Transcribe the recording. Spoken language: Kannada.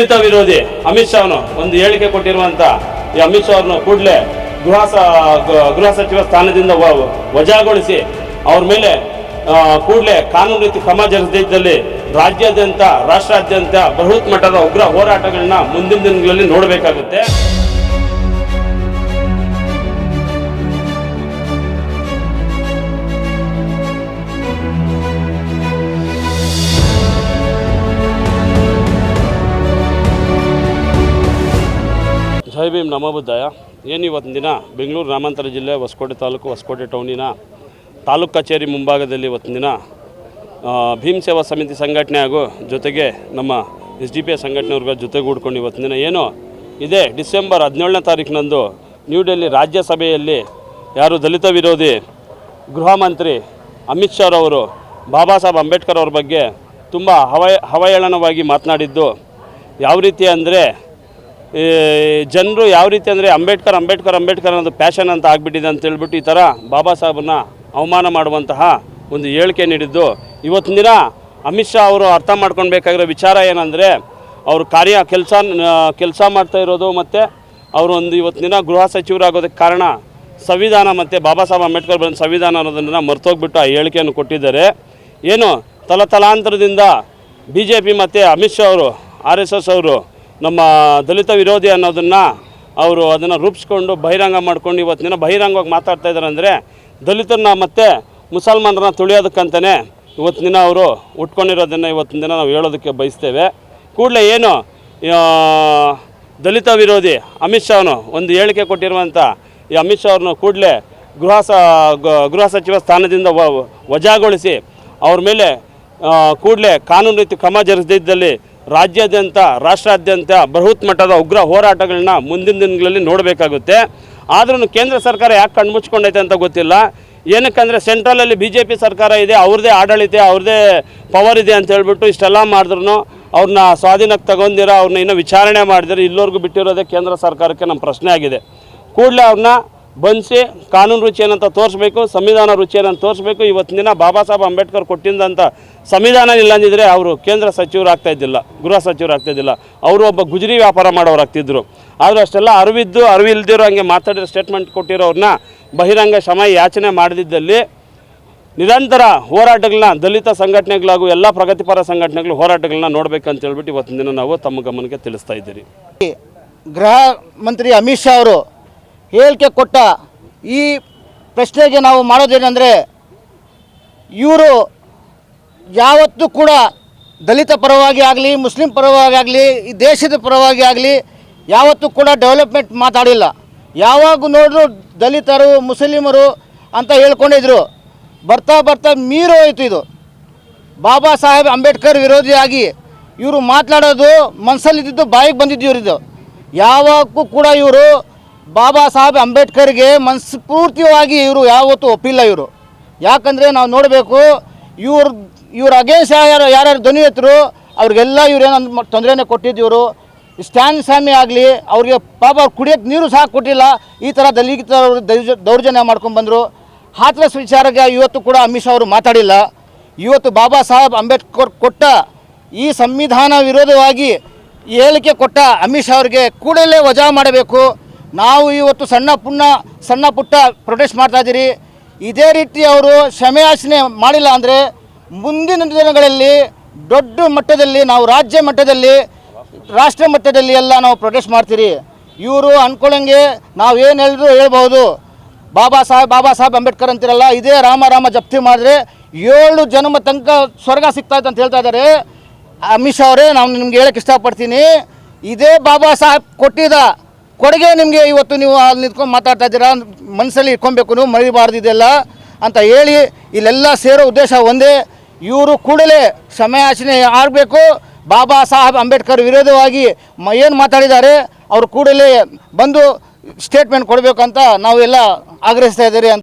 ದಲಿತ ವಿರೋಧಿ ಅಮಿತ್ ಶಾ ಅವನು ಒಂದು ಹೇಳಿಕೆ ಕೊಟ್ಟಿರುವಂತ ಈ ಅಮಿತ್ ಶಾ ಅವ್ರನ್ನ ಕೂಡಲೇ ಗೃಹ ಗೃಹ ಸಚಿವ ಸ್ಥಾನದಿಂದ ವಜಾಗೊಳಿಸಿ ಅವ್ರ ಮೇಲೆ ಕೂಡಲೇ ಕಾನೂನು ರೀತಿ ಕ್ರಮ ಜರುಗಿದ್ದಲ್ಲಿ ರಾಜ್ಯಾದ್ಯಂತ, ರಾಷ್ಟ್ರಾದ್ಯಂತ ಬೃಹತ್ ಮಟ್ಟದ ಉಗ್ರ ಹೋರಾಟಗಳನ್ನ ಮುಂದಿನ ದಿನಗಳಲ್ಲಿ ನೋಡಬೇಕಾಗುತ್ತೆ. ಜೈ ಭೀಮ್ ನಮ ಬುದ್ಧಾಯ ಏನು ಇವತ್ತಿನ ದಿನ? ಬೆಂಗಳೂರು ಗ್ರಾಮಾಂತರ ಜಿಲ್ಲೆ ಹೊಸಕೋಟೆ ತಾಲೂಕು, ಹೊಸಕೋಟೆ ಟೌನಿನ ತಾಲೂಕು ಕಚೇರಿ ಮುಂಭಾಗದಲ್ಲಿ ಇವತ್ತಿನ ದಿನ ಭೀಮ್ ಸೇವಾ ಸಮಿತಿ ಸಂಘಟನೆ ಹಾಗೂ ಜೊತೆಗೆ ನಮ್ಮ ಎಸ್ ಡಿ ಪಿ ಎಸ್ ಜೊತೆಗೂಡ್ಕೊಂಡು ಇವತ್ತಿನ ದಿನ ಏನು ಇದೇ. ಡಿಸೆಂಬರ್ ಹದಿನೇಳನೇ ತಾರೀಕಿನಂದು ನ್ಯೂ ಡೆಲ್ಲಿ ರಾಜ್ಯಸಭೆಯಲ್ಲಿ ಯಾರು ದಲಿತ ವಿರೋಧಿ ಗೃಹ ಮಂತ್ರಿ ಅಮಿತ್ ಶಾ ಅವರು ಬಾಬಾ ಸಾಹೇಬ್ ಅಂಬೇಡ್ಕರ್ ಅವ್ರ ಬಗ್ಗೆ ತುಂಬ ಹವಯ ಹವಯಳನವಾಗಿ ಮಾತನಾಡಿದ್ದು. ಯಾವ ರೀತಿ ಅಂದರೆ ಜನರು ಯಾವ ರೀತಿ ಅಂದರೆ ಅಂಬೇಡ್ಕರ್ ಅಂಬೇಡ್ಕರ್ ಅಂಬೇಡ್ಕರ್ ಅನ್ನೋದು ಪ್ಯಾಷನ್ ಅಂತ ಆಗಿಬಿಟ್ಟಿದೆ ಅಂತ ಹೇಳ್ಬಿಟ್ಟು ಈ ಥರ ಬಾಬಾ ಸಾಹೇಬನ್ನ ಅವಮಾನ ಮಾಡುವಂತಹ ಒಂದು ಹೇಳಿಕೆ ನೀಡಿದ್ದು. ಇವತ್ತಿನ ದಿನ ಅಮಿತ್ ಶಾ ಅವರು ಅರ್ಥ ಮಾಡ್ಕೊಳ್ಬೇಕಾಗಿರೋ ವಿಚಾರ ಏನಂದರೆ, ಅವರು ಕಾರ್ಯ ಕೆಲಸ ಕೆಲಸ ಮಾಡ್ತಾ ಇರೋದು ಮತ್ತು ಅವರು ಒಂದು ಇವತ್ತಿನ ದಿನ ಗೃಹ ಸಚಿವರಾಗೋದಕ್ಕೆ ಕಾರಣ ಸಂವಿಧಾನ ಮತ್ತು ಬಾಬಾ ಸಾಹೇಬ್ ಅಂಬೇಡ್ಕರ್ ಬಂದ ಸಂವಿಧಾನ ಅನ್ನೋದನ್ನು ಮರ್ತೋಗ್ಬಿಟ್ಟು ಆ ಹೇಳಿಕೆಯನ್ನು ಕೊಟ್ಟಿದ್ದಾರೆ. ಏನು ತಲತಲಾಂತರದಿಂದ ಬಿ ಜೆ ಪಿ ಮತ್ತು ಅಮಿತ್ ಶಾ ಅವರು, ಆರ್ ಎಸ್ ಎಸ್ ಅವರು ನಮ್ಮ ದಲಿತ ವಿರೋಧಿ ಅನ್ನೋದನ್ನು ಅವರು ಅದನ್ನು ರೂಪಿಸ್ಕೊಂಡು ಬಹಿರಂಗ ಮಾಡ್ಕೊಂಡು ಇವತ್ತಿನ ಬಹಿರಂಗವಾಗಿ ಮಾತಾಡ್ತಾ ಇದ್ದಾರೆ ಅಂದರೆ ದಲಿತರನ್ನ ಮತ್ತು ಮುಸಲ್ಮಾನರನ್ನ ತುಳಿಯೋದಕ್ಕಂತಲೇ ಇವತ್ತಿನ ದಿನ ಅವರು ಉಟ್ಕೊಂಡಿರೋದನ್ನು ಇವತ್ತಿನ ದಿನ ನಾವು ಹೇಳೋದಕ್ಕೆ ಬಯಸ್ತೇವೆ. ಕೂಡಲೇ ಏನು ದಲಿತ ವಿರೋಧಿ ಅಮಿತ್ ಶಾ ಅವನು ಒಂದು ಹೇಳಿಕೆ ಕೊಟ್ಟಿರುವಂಥ ಈ ಅಮಿತ್ ಶಾ ಅವ್ರನ್ನ ಕೂಡಲೇ ಗೃಹ ಸ ಗೃಹ ಸಚಿವ ಸ್ಥಾನದಿಂದ ವಜಾಗೊಳಿಸಿ ಅವ್ರ ಮೇಲೆ ಕೂಡಲೇ ಕಾನೂನು ರೀತಿ ಕ್ರಮ ಜರುಗಿದ್ದಲ್ಲಿ ರಾಜ್ಯಾದ್ಯಂತ, ರಾಷ್ಟ್ರಾದ್ಯಂತ ಬೃಹತ್ ಮಟ್ಟದ ಉಗ್ರ ಹೋರಾಟಗಳನ್ನ ಮುಂದಿನ ದಿನಗಳಲ್ಲಿ ನೋಡಬೇಕಾಗುತ್ತೆ. ಆದ್ರೂ ಕೇಂದ್ರ ಸರ್ಕಾರ ಯಾಕೆ ಕಣ್ಮುಚ್ಕೊಂಡೈತೆ ಅಂತ ಗೊತ್ತಿಲ್ಲ. ಏನಕ್ಕಂದರೆ ಸೆಂಟ್ರಲಲ್ಲಿ ಬಿ ಜೆ ಪಿ ಸರ್ಕಾರ ಇದೆ ಅವ್ರದ್ದೇ ಆಡಳಿತ ಅವ್ರದ್ದೇ ಪವರ್ ಇದೆ ಅಂತ ಹೇಳ್ಬಿಟ್ಟು ಇಷ್ಟೆಲ್ಲ ಮಾಡಿದ್ರು ಅವ್ರನ್ನ ಸ್ವಾಧೀನಕ್ಕೆ ತಗೊಂಡಿರೋ ಅವ್ರನ್ನ ಇನ್ನೂ ವಿಚಾರಣೆ ಮಾಡಿದ್ರೆ ಇಲ್ಲೋರ್ಗೂ ಬಿಟ್ಟಿರೋದೇ ಕೇಂದ್ರ ಸರ್ಕಾರಕ್ಕೆ ನಮ್ಮ ಪ್ರಶ್ನೆ ಆಗಿದೆ. ಕೂಡಲೇ ಅವ್ರನ್ನ ಬಂಧಿಸಿ ಕಾನೂನು ರುಚಿ ಏನಂತ ತೋರಿಸ್ಬೇಕು, ಸಂವಿಧಾನ ರುಚಿ ಏನಂತ ತೋರಿಸ್ಬೇಕು. ಇವತ್ತಿನ ದಿನ ಬಾಬಾ ಸಾಹೇಬ್ ಅಂಬೇಡ್ಕರ್ ಕೊಟ್ಟಿದ್ದಂಥ ಸಂವಿಧಾನ ಇಲ್ಲ ಅಂದಿದ್ರೆ ಅವರು ಕೇಂದ್ರ ಸಚಿವರು ಆಗ್ತಾ ಇದ್ದಿಲ್ಲ, ಗೃಹ ಸಚಿವರು ಆಗ್ತಾ ಇದ್ದಿಲ್ಲ. ಅವರು ಒಬ್ಬ ಗುಜರಿ ವ್ಯಾಪಾರ ಮಾಡೋರು ಆಗ್ತಿದ್ರು ಆದರೂ ಅಷ್ಟೆಲ್ಲ ಅರಿವಿದ್ದು, ಅರಿವಿಲ್ದಿರೋ ಹಂಗೆ ಮಾತಾಡಿರೋ ಸ್ಟೇಟ್ಮೆಂಟ್ ಕೊಟ್ಟಿರೋರನ್ನ ಬಹಿರಂಗ ಕ್ಷಮ ಯಾಚನೆ ಮಾಡದಿದ್ದಲ್ಲಿ ನಿರಂತರ ಹೋರಾಟಗಳನ್ನ, ದಲಿತ ಸಂಘಟನೆಗಳಾಗೂ ಎಲ್ಲ ಪ್ರಗತಿಪರ ಸಂಘಟನೆಗಳು ಹೋರಾಟಗಳನ್ನ ನೋಡಬೇಕಂತ ಹೇಳ್ಬಿಟ್ಟು ಇವತ್ತಿನ ದಿನ ನಾವು ತಮ್ಮ ಗಮನಕ್ಕೆ ತಿಳಿಸ್ತಾ ಇದ್ದೀರಿ. ಗೃಹ ಮಂತ್ರಿ ಅಮಿತ್ ಶಾ ಅವರು ಹೇಳಿಕೆ ಕೊಟ್ಟ ಈ ಪ್ರಶ್ನೆಗೆ ನಾವು ಮಾಡೋದೇನೆಂದರೆ ಇವರು ಯಾವತ್ತೂ ಕೂಡ ದಲಿತ ಪರವಾಗಿ ಆಗಲಿ, ಮುಸ್ಲಿಂ ಪರವಾಗಿ ಆಗಲಿ, ಈ ದೇಶದ ಪರವಾಗಿ ಆಗಲಿ ಯಾವತ್ತೂ ಕೂಡ ಡೆವಲಪ್ಮೆಂಟ್ ಮಾತಾಡಿಲ್ಲ. ಯಾವಾಗ ನೋಡಿದ್ರು ದಲಿತರು, ಮುಸ್ಲಿಮರು ಅಂತ ಹೇಳ್ಕೊಂಡಿದ್ರು. ಬರ್ತಾ ಬರ್ತಾ ಮೀರು ಹೋಯ್ತು ಇದು. ಬಾಬಾ ಸಾಹೇಬ್ ಅಂಬೇಡ್ಕರ್ ವಿರೋಧಿಯಾಗಿ ಇವರು ಮಾತನಾಡೋದು ಮನಸ್ಸಲ್ಲಿದ್ದು ಬಾಯಿಗೆ ಬಂದಿದ್ದು ಇವರಿದು ಯಾವಾಗೂ ಕೂಡ ಇವರು ಬಾಬಾ ಸಾಹೇಬ್ ಅಂಬೇಡ್ಕರ್ಗೆ ಮನಸ್ಫೂರ್ತಿಯಾಗಿ ಇವರು ಯಾವತ್ತೂ ಒಪ್ಪಿಲ್ಲ ಇವರು. ಯಾಕಂದರೆ ನಾವು ನೋಡಬೇಕು, ಇವ್ರ ಇವ್ರ ಅಗೇನ್ಸ್ಟ್ ಯಾರು ಯಾರ್ಯಾರು ಧ್ವನಿ ಎತ್ತರು ಅವ್ರಿಗೆಲ್ಲ ಇವ್ರು ಏನೋ ತೊಂದರೆನೇ ಕೊಟ್ಟಿದ್ದು ಇವರು. ಸ್ಟ್ಯಾನ್ ಸ್ವಾಮಿ ಆಗಲಿ, ಅವ್ರಿಗೆ ಪಾಪ ಅವ್ರು ಕುಡಿಯೋಕ್ಕೆ ನೀರು ಸಹ ಕೊಟ್ಟಿಲ್ಲ, ಈ ಥರ ದಲಿತ ದೌರ್ಜನ್ಯ ಮಾಡ್ಕೊಂಡು ಬಂದರು. ವಿಚಾರಕ್ಕೆ ಇವತ್ತು ಕೂಡ ಅಮಿತ್ ಅವರು ಮಾತಾಡಿಲ್ಲ. ಇವತ್ತು ಬಾಬಾ ಸಾಹೇಬ್ ಅಂಬೇಡ್ಕರ್ ಕೊಟ್ಟ ಈ ಸಂವಿಧಾನ ವಿರೋಧವಾಗಿ ಹೇಳಿಕೆ ಕೊಟ್ಟ ಅಮಿತ್ ಶಾ ಅವರಿಗೆ ಕೂಡಲೇ ವಜಾ ಮಾಡಬೇಕು. ನಾವು ಇವತ್ತು ಸಣ್ಣ ಪುಣ್ಣ, ಸಣ್ಣ ಪುಟ್ಟ ಪ್ರೊಟೆಸ್ಟ್ ಮಾಡ್ತಾ ಇದ್ದೀರಿ. ಇದೇ ರೀತಿ ಅವರು ಕ್ಷಮೆಯಾಚನೆ ಮಾಡಿಲ್ಲ ಅಂದರೆ ಮುಂದಿನ ದಿನಗಳಲ್ಲಿ ದೊಡ್ಡ ಮಟ್ಟದಲ್ಲಿ ನಾವು ರಾಜ್ಯ ಮಟ್ಟದಲ್ಲಿ, ರಾಷ್ಟ್ರ ಮಟ್ಟದಲ್ಲಿ ಎಲ್ಲ ನಾವು ಪ್ರೊಟೆಸ್ಟ್ ಮಾಡ್ತೀರಿ. ಇವರು ಅಂದ್ಕೊಳ್ಳಂಗೆ ನಾವು ಏನು ಹೇಳಿದ್ರು ಹೇಳ್ಬೋದು ಬಾಬಾ ಸಾಹೇಬ್ ಬಾಬಾ ಸಾಹೇಬ್ ಅಂಬೇಡ್ಕರ್ ಅಂತಿರಲ್ಲ, ಇದೇ ರಾಮ ರಾಮ ಜಪ್ತಿ ಮಾಡಿದ್ರೆ ಏಳು ಜನ್ಮ ತನಕ ಸ್ವರ್ಗ ಸಿಗ್ತಾಯಿತ್ತು ಅಂತ ಹೇಳ್ತಾ ಇದ್ದಾರೆ. ಅಮಿತ್ ಶಾ ಅವರೇ ನಾನು ನಿಮ್ಗೆ ಹೇಳಕ್ಕೆ ಇಷ್ಟಪಡ್ತೀನಿ. ಇದೇ ಬಾಬಾ ಸಾಹೇಬ್ ಕೊಟ್ಟಿದ್ದ ಕೊಡುಗೆ ನಿಮಗೆ ಇವತ್ತು ನೀವು ಅಲ್ಲಿ ನಿಂತ್ಕೊಂಡು ಮಾತಾಡ್ತಾ ಇದ್ದೀರಾ? ಮನಸ್ಸಲ್ಲಿ ಇಟ್ಕೊಬೇಕು, ನೀವು ಮರಿಬಾರ್ದು ಇದೆಲ್ಲ ಅಂತ ಹೇಳಿ ಇಲ್ಲೆಲ್ಲ ಸೇರೋ ಉದ್ದೇಶ ಒಂದೇ. ಇವರು ಕೂಡಲೇ ಕ್ಷಮೆಯಾಚನೆ ಆಗಬೇಕು. ಬಾಬಾ ಸಾಹೇಬ್ ಅಂಬೇಡ್ಕರ್ ವಿರೋಧವಾಗಿ ಮ, ಏನು ಮಾತಾಡಿದ್ದಾರೆ, ಅವರು ಕೂಡಲೇ ಬಂದು ಸ್ಟೇಟ್ಮೆಂಟ್ ಕೊಡಬೇಕು ಅಂತ ನಾವೆಲ್ಲ ಆಗ್ರಹಿಸ್ತಾ ಇದ್ದೀರಿ